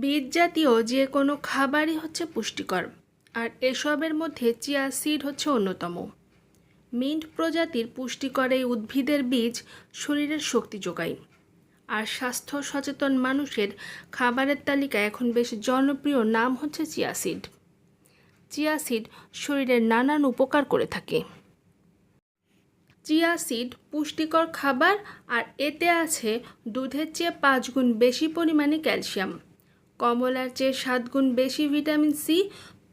বীজ জাতীয় যে কোনো খাবারই হচ্ছে পুষ্টিকর, আর এসবের মধ্যে চিয়া সিড হচ্ছে অন্যতম। মিন্ট প্রজাতির পুষ্টিকর এই উদ্ভিদের বীজ শরীরের শক্তি যোগায়, আর স্বাস্থ্য সচেতন মানুষের খাবারের তালিকায় এখন বেশ জনপ্রিয় নাম হচ্ছে চিয়া সিড। চিয়া সিড শরীরের নানান উপকার করে থাকে। চিয়া সিড পুষ্টিকর খাবার, আর এতে আছে দুধের চেয়ে পাঁচ গুণ বেশি পরিমাণে ক্যালসিয়াম। কমলার চেয়ে সাত গুণ বেশি ভিটামিন সি,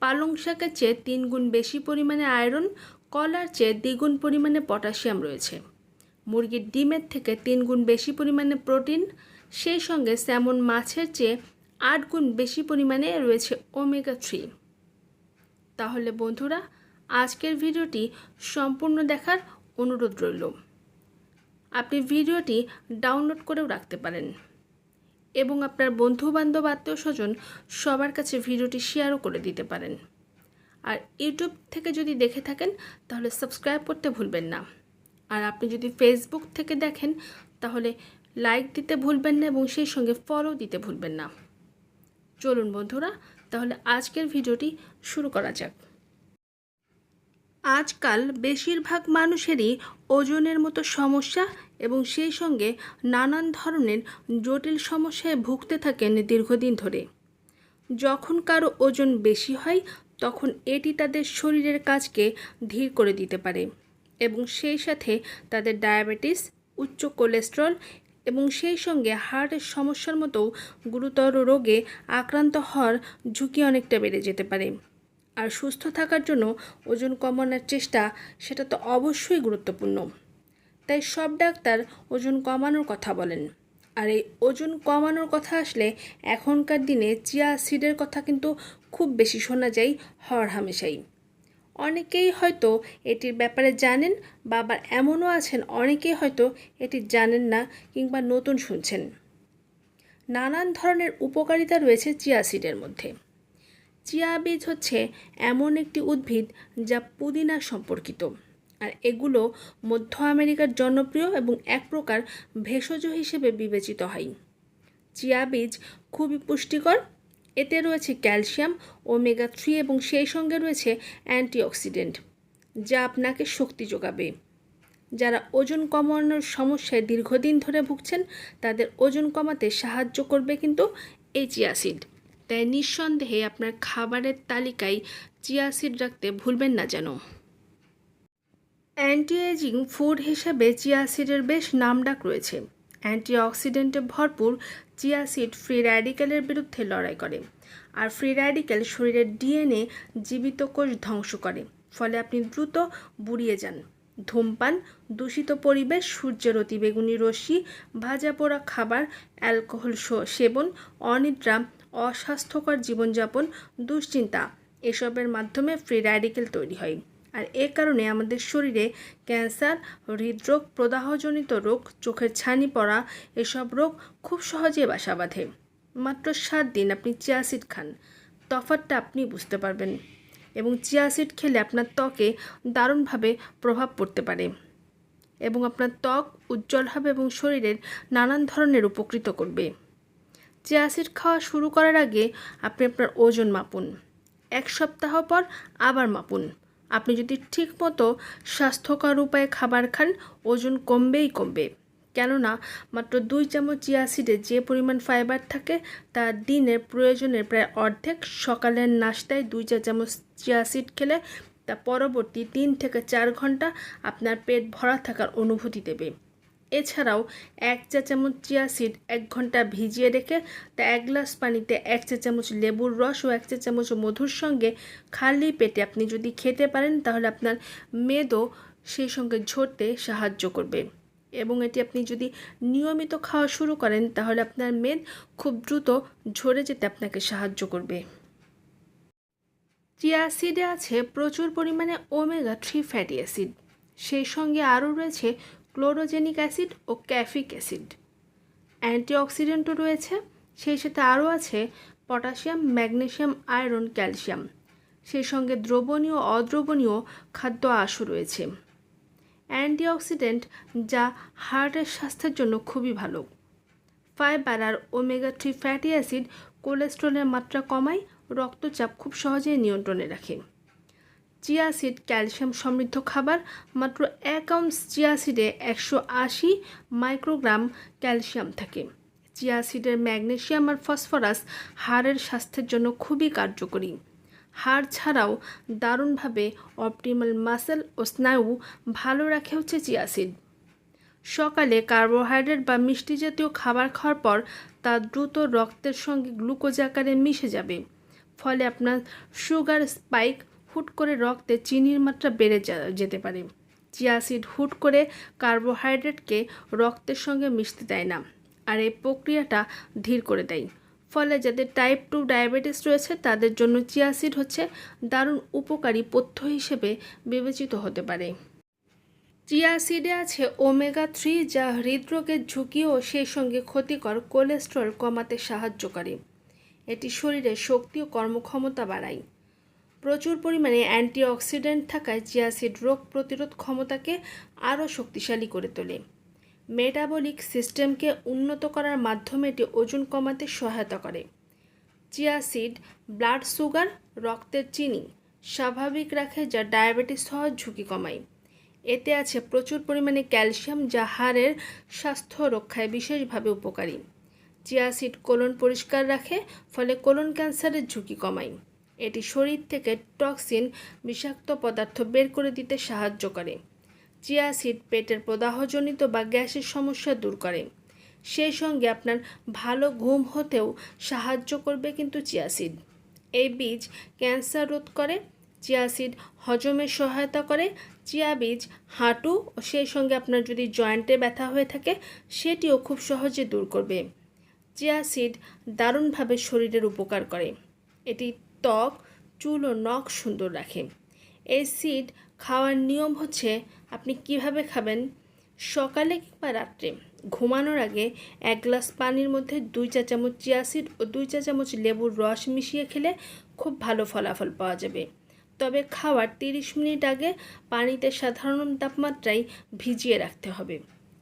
পালং শাকের চেয়ে তিন গুণ বেশি পরিমাণে আয়রন, কলার চেয়ে দ্বিগুণ পরিমাণে পটাশিয়াম রয়েছে। মুরগির ডিমের থেকে তিন গুণ বেশি পরিমাণে প্রোটিন, সেই সঙ্গে স্যামন মাছের চেয়ে আট গুণ বেশি পরিমাণে রয়েছে ওমেগা থ্রি। তাহলে বন্ধুরা, আজকের ভিডিওটি সম্পূর্ণ দেখার অনুরোধ রইল। আপনি ভিডিওটি ডাউনলোড করেও রাখতে পারেন। এবং আপনার বন্ধু বান্ধব আত্মীয় স্বজন সবার কাছে ভিডিওটি শেয়ারও করে দিতে পারেন। আর ইউটিউব থেকে যদি দেখে থাকেন, তাহলে সাবস্ক্রাইব করতে ভুলবেন না। আর আপনি যদি ফেসবুক থেকে দেখেন, তাহলে লাইক দিতে ভুলবেন না এবং সেই সঙ্গে ফলো দিতে ভুলবেন না। চলুন বন্ধুরা, তাহলে আজকের ভিডিওটি শুরু করা যাক। আজকাল বেশিরভাগ মানুষেরই ওজনের মতো সমস্যা এবং সেই সঙ্গে নানান ধরনের জটিল সমস্যায় ভুগতে থাকেন দীর্ঘদিন ধরে। যখন কারও ওজন বেশি হয়, তখন এটি তাদের শরীরের কাজকে ধীর করে দিতে পারে এবং সেই সাথে তাদের ডায়াবেটিস, উচ্চ কোলেস্ট্রল এবং সেই সঙ্গে হার্টের সমস্যার মতো গুরুতর রোগে আক্রান্ত হওয়ার ঝুঁকি অনেকটা বেড়ে যেতে পারে। আর সুস্থ থাকার জন্য ওজন কমানোর চেষ্টা, সেটা তো অবশ্যই গুরুত্বপূর্ণ। তাই সব ডাক্তার ওজন কমানোর কথা বলেন। আর এই ওজন কমানোর কথা আসলে এখনকার দিনে চিয়া সিডের কথা কিন্তু খুব বেশি শোনা যায় হর হামেশাই। অনেকেই হয়তো এটির ব্যাপারে জানেন বা আবার এমনও আছেন অনেকেই হয়তো এটি জানেন না কিংবা নতুন শুনছেন। নানান ধরনের উপকারিতা রয়েছে চিয়া সিডের মধ্যে। চিয়া বীজ হচ্ছে এমন একটি উদ্ভিদ যা পুদিনা সম্পর্কিত। আর এগুলো মধ্য আমেরিকার জনপ্রিয় এবং এক প্রকার ভেষজ হিসেবে বিবেচিত হয়। চিয়া বীজ খুবই পুষ্টিকর, এতে রয়েছে ক্যালসিয়াম, ওমেগা থ্রি এবং সেই সঙ্গে রয়েছে অ্যান্টিঅক্সিডেন্ট, যা আপনাকে শক্তি যোগাবে। যারা ওজন কমানোর সমস্যায় দীর্ঘদিন ধরে ভুগছেন, তাদের ওজন কমাতে সাহায্য করবে কিন্তু এই চিয়া সিড। তাই নিঃসন্দেহে আপনার খাবারের তালিকায় চিয়া সিড রাখতে ভুলবেন না যেন। অ্যান্টি এজিং ফুড হিসেবে চিয়া সিডের বেশ নামডাক রয়েছে। অ্যান্টিঅক্সিডেন্টে ভরপুর চিয়া সিড ফ্রি র্যাডিক্যালের বিরুদ্ধে লড়াই করে আর ফ্রি র্যাডিক্যাল শরীরের ডিএনএ জীবিত কোষ ধ্বংস করে। ফলে আপনি দ্রুত বুড়িয়ে যান। ধূমপান, দূষিত পরিবেশ, সূর্যের অতিবেগুনি রশ্মি, ভাজা পোড়া খাবার, অ্যালকোহল সেবন, অনিদ্রা, অস্বাস্থ্যকর জীবনযাপন, দুশ্চিন্তা, এসবের মাধ্যমে ফ্রি র্যাডিক্যাল তৈরি হয়। আর এ কারণে আমাদের শরীরে ক্যান্সার, হৃদরোগ, প্রদাহজনিত রোগ, চোখের ছানি পড়া, এসব রোগ খুব সহজে বাসা বাঁধে। মাত্র সাত দিন আপনি চিয়াসিড খান। তফাতটা আপনি বুঝতে পারবেন এবং চিয়াসিড খেলে আপনার ত্বকে দারুণভাবে প্রভাব পড়তে পারে এবং আপনার ত্বক উজ্জ্বল হবে এবং শরীরের নানান ধরনের উপকৃত করবে। চিয়াসিড খাওয়া শুরু করার আগে আপনি আপনার ওজন মাপুন। এক সপ্তাহ পর আবার মাপুন। আপনি যদি ঠিক মতো স্বাস্থ্যকর উপায়ে খাবার খান, ওজন কমবেই কমবে। কেননা, মাত্র দুই চামচ চিয়া সিডে যে পরিমাণ ফাইবার থাকে, তা দিনের প্রয়োজনের প্রায় অর্ধেক, সকালের নাস্তায় দুই চা চামচ চিয়া সিড খেলে তা পরবর্তী তিন থেকে চার ঘণ্টা আপনার পেট ভরা থাকার অনুভূতি দেবে। এছাড়াও এক চা চামচ চিয়া সিড এক ঘণ্টা ভিজিয়ে রেখে তা এক গ্লাস পানিতে এক চা চামচ লেবুর রস ও এক চা চামচ মধুর সঙ্গে খালি পেটে আপনি যদি খেতে পারেন, তাহলে আপনার মেদও সেই সঙ্গে ঝরতে সাহায্য করবে। এবং এটি আপনি যদি নিয়মিত খাওয়া শুরু করেন, তাহলে আপনার মেদ খুব দ্রুত ঝরে যেতে আপনাকে সাহায্য করবে। চিয়া সিডে আছে প্রচুর পরিমাণে ওমেগা থ্রি ফ্যাটি অ্যাসিড। সেই সঙ্গে আরও রয়েছে ক্লোরোজেনিক অ্যাসিড ও ক্যাফিক অ্যাসিড। অ্যান্টিঅক্সিডেন্টও রয়েছে, সেই সাথে আরও আছে পটাশিয়াম, ম্যাগনেশিয়াম, আয়রন, ক্যালসিয়াম। সেই সঙ্গে দ্রবণীয় অদ্রবণীয় খাদ্য আশও রয়েছে। অ্যান্টিঅক্সিডেন্ট যা হার্টের স্বাস্থ্যের জন্য খুবই ভালো। ফাইবার আর ওমেগা থ্রি ফ্যাটি অ্যাসিড কোলেস্ট্রলের মাত্রা কমায়, রক্তচাপ খুব সহজেই নিয়ন্ত্রণে রাখে। চিয়া সিড ক্যালসিয়াম সমৃদ্ধ খাবার, মাত্র এক আউন্স চিয়া সিডে একশো আশি মাইক্রোগ্রাম ক্যালসিয়াম থাকে। চিয়া সিডের ম্যাগনেসিয়াম আর ফসফরাস হাড়ের স্বাস্থ্যের জন্য খুবই কার্যকরী। হাড় ছাড়াও দারুণভাবে অপটিমাল মাসেল ও স্নায়ু ভালো রাখে হচ্ছে চিয়া সিড। সকালে কার্বোহাইড্রেট বা মিষ্টি জাতীয় খাবার খাওয়ার পর তা দ্রুত রক্তের সঙ্গে গ্লুকোজ আকারে মিশে যাবে। ফলে আপনার সুগার স্পাইক হুট করে রক্তে চিনির মাত্রা বেড়ে যেতে পারে। চিয়াসিড হুট করে কার্বোহাইড্রেটকে রক্তের সঙ্গে মিশতে দেয় না, আর এই প্রক্রিয়াটা ধীর করে দেয়। ফলে যাদের টাইপ টু ডায়াবেটিস রয়েছে, তাদের জন্য চিয়াসিড হচ্ছে দারুণ উপকারী পথ্য হিসেবে বিবেচিত হতে পারে। চিয়াসিডে আছে ওমেগা থ্রি, যা হৃদরোগের ঝুঁকি ও সেই সঙ্গে ক্ষতিকর কোলেস্ট্রল কমাতে সাহায্য করে। এটি শরীরে শক্তি ও কর্মক্ষমতা বাড়ায়। প্রচুর পরিমাণে অ্যান্টিঅক্সিডেন্ট থাকায় চিয়া সিড রোগ প্রতিরোধ ক্ষমতাকে আরও শক্তিশালী করে তোলে। মেটাবলিক সিস্টেমকে উন্নত করার মাধ্যমে এটি ওজন কমাতে সহায়তা করে। চিয়া সিড, ব্লাড সুগার, রক্তের চিনি স্বাভাবিক রাখে যা ডায়াবেটিস হওয়ার ঝুঁকি কমায়। এতে আছে প্রচুর পরিমাণে ক্যালসিয়াম যা হাড়ের স্বাস্থ্য রক্ষায় বিশেষভাবে উপকারী। চিয়া সিড কোলন পরিষ্কার রাখে, ফলে কোলন ক্যান্সারের ঝুঁকি কমায়। এটি শরীর থেকে টক্সিন বিষাক্ত পদার্থ বের করে দিতে সাহায্য করে। চিয়া সিড পেটের প্রদাহজনিত বা গ্যাসের সমস্যা দূর করে। সেই সঙ্গে আপনার ভালো ঘুম হতেও সাহায্য করবে কিন্তু চিয়া সিড এই বীজ ক্যান্সার রোধ করে, চিয়া সিড হজমের সহায়তা করে, চিয়া বীজ হাঁটু ও সেই সঙ্গে আপনার যদি জয়েন্টে ব্যথা হয়ে থাকে, সেটিও খুব সহজে দূর করবে। চিয়া সিড দারুণভাবে শরীরের উপকার করে। এটি ত্বক, চুল ও নখ সুন্দর রাখে। এই সিড খাওয়ার নিয়ম হচ্ছে আপনি কীভাবে খাবেন? সকালে কিংবা রাত্রে। ঘুমানোর আগে এক গ্লাস পানির মধ্যে দুই চা চামচ চিয়া সিড ও দুই চা চামচ লেবুর রস মিশিয়ে খেলে খুব ভালো ফলাফল পাওয়া যাবে। তবে খাওয়ার তিরিশ মিনিট আগে পানিতে সাধারণ তাপমাত্রায় ভিজিয়ে রাখতে হবে।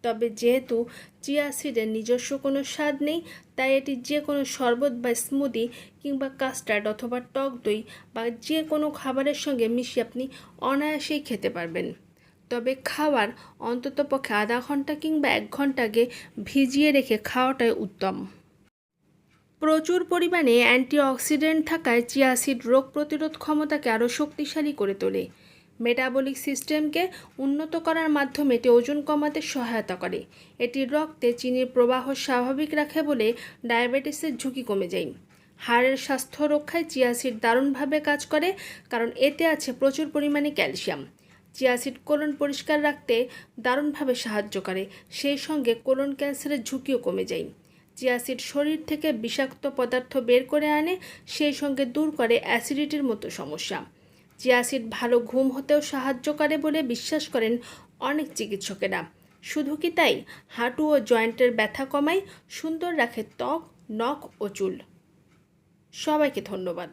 তবে যেহেতু চিয়া সিডের নিজস্ব কোনো স্বাদ নেই, তাই এটি যে কোনো শরবত বা স্মুদি কিংবা কাস্টার্ড অথবা টক দই বা যে কোনো খাবারের সঙ্গে মিশিয়ে আপনি অনায়াসেই খেতে পারবেন। তবে খাওয়ার অন্তত পক্ষে আধা ঘণ্টা কিংবা এক ঘণ্টা আগে ভিজিয়ে রেখে খাওয়াটাই উত্তম। প্রচুর পরিমাণে অ্যান্টিঅক্সিডেন্ট থাকায় চিয়াসিড রোগ প্রতিরোধ ক্ষমতাকে আরও শক্তিশালী করে তোলে। মেটাবলিক সিস্টেমকে উন্নত করার মাধ্যমে এটি ওজন কমাতে সহায়তা করে। এটি রক্তে চিনির প্রবাহ স্বাভাবিক রাখে বলে ডায়াবেটিসের ঝুঁকি কমে যায়। হাড়ের স্বাস্থ্য রক্ষায় চিয়াসিড দারুণভাবে কাজ করে, কারণ এতে আছে প্রচুর পরিমাণে ক্যালসিয়াম। চিয়াসিড কোলন পরিষ্কার রাখতে দারুণভাবে সাহায্য করে, সেই সঙ্গে কোলন ক্যান্সারের ঝুঁকিও কমে যায়। চিয়াসিড শরীর থেকে বিষাক্ত পদার্থ বের করে আনে, সেই সঙ্গে দূর করে অ্যাসিডিটির মতো সমস্যা। চিয়া সিড ভালো ঘুম হতেও সাহায্য করে বলে বিশ্বাস করেন অনেক চিকিৎসকেরা। শুধু কি তাই? হাঁটু ও জয়েন্টের ব্যথা কমায় সুন্দর রাখে ত্বক, নখ ও চুল। সবাইকে ধন্যবাদ।